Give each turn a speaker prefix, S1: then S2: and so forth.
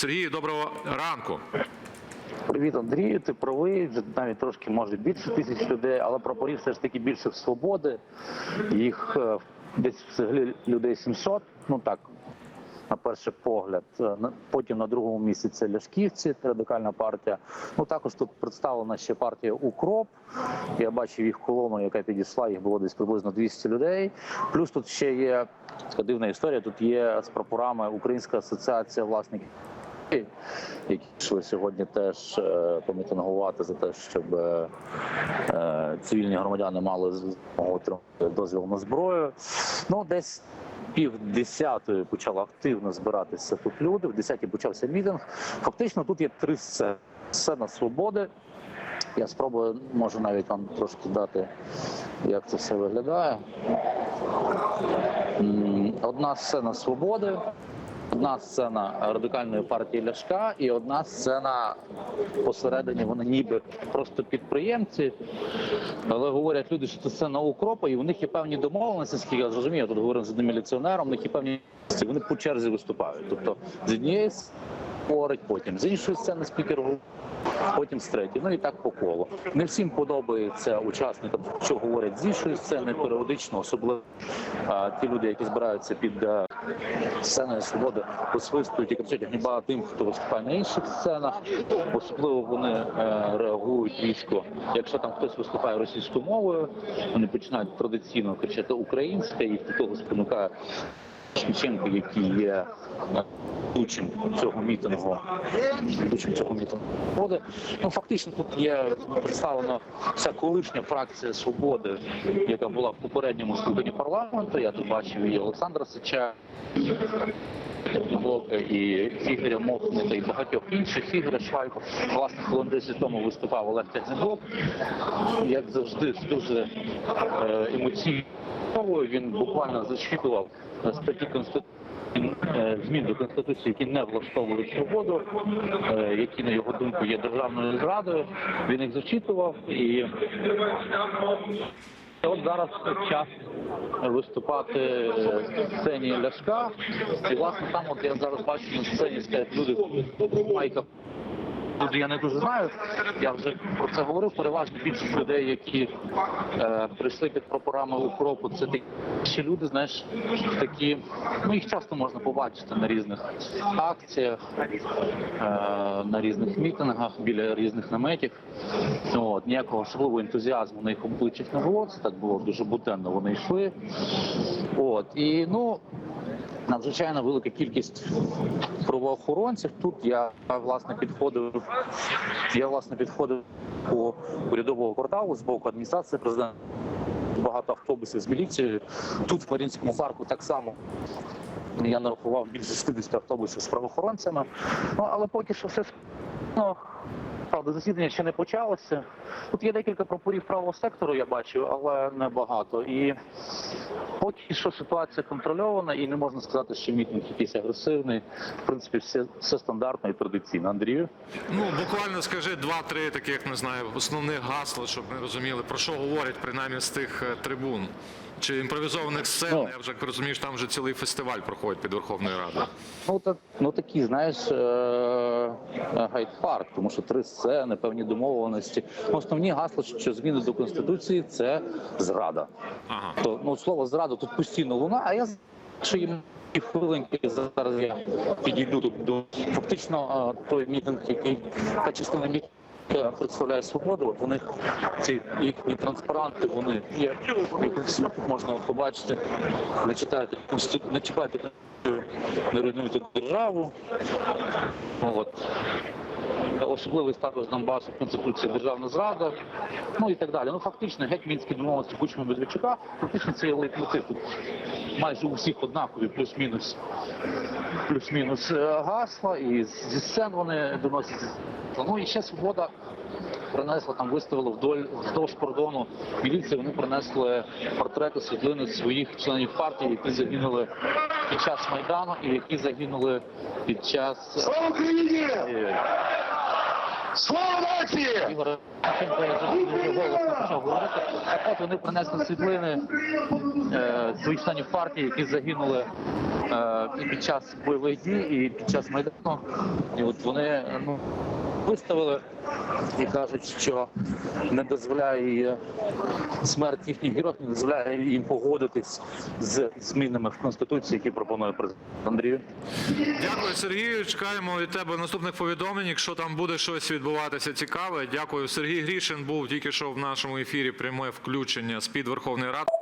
S1: Сергій, доброго ранку.
S2: Привіт, Андрій. Ти правий, навіть трошки може більше тисяч людей, але прапорів все ж таки більше в свободи. Їх е, десь взагалі людей 700, ну так. На перший погляд, Е, потім на другому місці це Ляшківці, радикальна партія. Ну також тут представлена ще партія Укроп. Я бачив їх колону, яка підійшла. Їх було десь приблизно 200 людей. Плюс тут ще є така дивна історія. Тут є з прапорами Українська асоціація власників які йшли сьогодні теж е, помітингувати за те, щоб е, е, цивільні громадяни мали отримати дозвіл на зброю. Ну, десь пів десятої почало активно збиратися тут люди. В десятій почався мітинг. Фактично тут є три сцени. Сцена свободи. Я спробую, можу навіть вам трошки дати, як це все виглядає. Одна сцена свободи, одна сцена радикальної партії Ляшка і одна сцена посередині. Вони ніби просто підприємці, але говорять люди, що це сцена укропа, і у них є певні домовленості, скільки я зрозумів, я тут говорив з одним міліціонером, у них є певні вони по черзі виступають. Тобто з однієї говорить, потім з іншої сцени спікер говорить, потім з третьої. Ну і так по колу. Не всім подобається учасникам, що говорять з іншої сцени періодично, особливо а, ті люди, які збираються під е, сценою свободи, посвистують і кричать гніба тим, хто виступає на інших сценах. Особливо вони е, реагують різко. Якщо там хтось виступає російською мовою, вони починають традиційно кричати українська, і до того спонукає Шевченко, який є е, цього мітингу, ведучим цього мітингу. Свободи. Ну фактично тут є представлена вся колишня фракція свободи, яка була в попередньому скликанні парламенту. Я тут бачив і Олександра Сича. Блока і Ігоря Мохника і багатьох інших Ігоря Швайко. Власне, хвилин 10 тому виступав Олег Тягнебок. Як завжди, з дуже е, емоційною мовою він буквально зачитував е, статті Конституції. е, Змін до конституції, які не влаштовують свободу, е, які на його думку є державною зрадою. Він їх зачитував і От зараз час виступати в сцені Ляшка. І власне там, от я зараз бачу на сцені стоять люди в Люди я не дуже знаю. Я вже про це говорив. Переважно більшість людей, які е, прийшли під прапорами укропу, це такі люди, знаєш, такі. Ну їх часто можна побачити на різних акціях, е, на різних мітингах, біля різних наметів. От, ніякого особливого ентузіазму на їх обличчях не було. Це так було дуже буденно. Вони йшли. От і ну. Надзвичайно велика кількість правоохоронців. Тут я власне підходив. Я власне підходив по урядового кварталу з боку адміністрації президента. Багато автобусів з міліцією. Тут в Марінському парку так само. Я нарахував більше 60 автобусів з правоохоронцями. Ну але поки що все ну, правда, засідання ще не почалося. Тут є декілька прапорів правого сектору, я бачу, але не багато. І поки що ситуація контрольована, і не можна сказати, що мітинг якийсь агресивний. В принципі, все, все стандартно і традиційно. Андрію.
S1: Ну буквально скажи два-три таких, не знаю, основних гасла, щоб ми розуміли, про що говорять принаймні з тих е, трибун. Чи імпровізованих сцен,
S2: Ну.
S1: я вже розумію, що там вже цілий фестиваль проходить під Верховною Радою.
S2: Ну так ну такі, знаєш, е, гайд-парк, тому що три сцени, певні домовленості. Основні гасла, що зміни до конституції це зрада.
S1: Ага.
S2: То ну слово зрада тут постійно луна, а я що їм і хвилинки зараз я підійду тут до фактично е, той мітинг, який та частина мітингу, представляє свободу. От у них ці їхні транспаранти, вони є можна побачити, не читайте не чіпайте не руйнуйте державу. От. Особливий статус Донбасу, Конституція, державна зрада, ну і так далі. Ну фактично, геть мінські домовленості Кучми Медведчука, фактично це є лейтмотив. Тут майже у всіх однакові, плюс-мінус, плюс-мінус е, гасла, і зі сцен вони доносять. Ну і ще свобода принесла там, виставила вдоль вздовж кордону міліції. Вони принесли портрети світлини своїх членів партії, які загинули під час майдану і які загинули під час.
S3: Слава Україні! Слава нації!
S2: Ігор дуже голосно почав говорити. Так от вони принесли світлини е, своїх членів партії, які загинули і під час бойових дій, і під час майдану. І от вони е, ну, виставили і кажуть, що не дозволяє смерть їхніх героїв, не дозволяє їм погодитись з змінами в конституції, які пропонує президент Андрію.
S1: Дякую, Сергію. Чекаємо від тебе наступних повідомлень. Якщо там буде щось відбуватися цікаве. Дякую. Сергій Грішин був тільки що в нашому ефірі пряме включення з під Верховної Ради.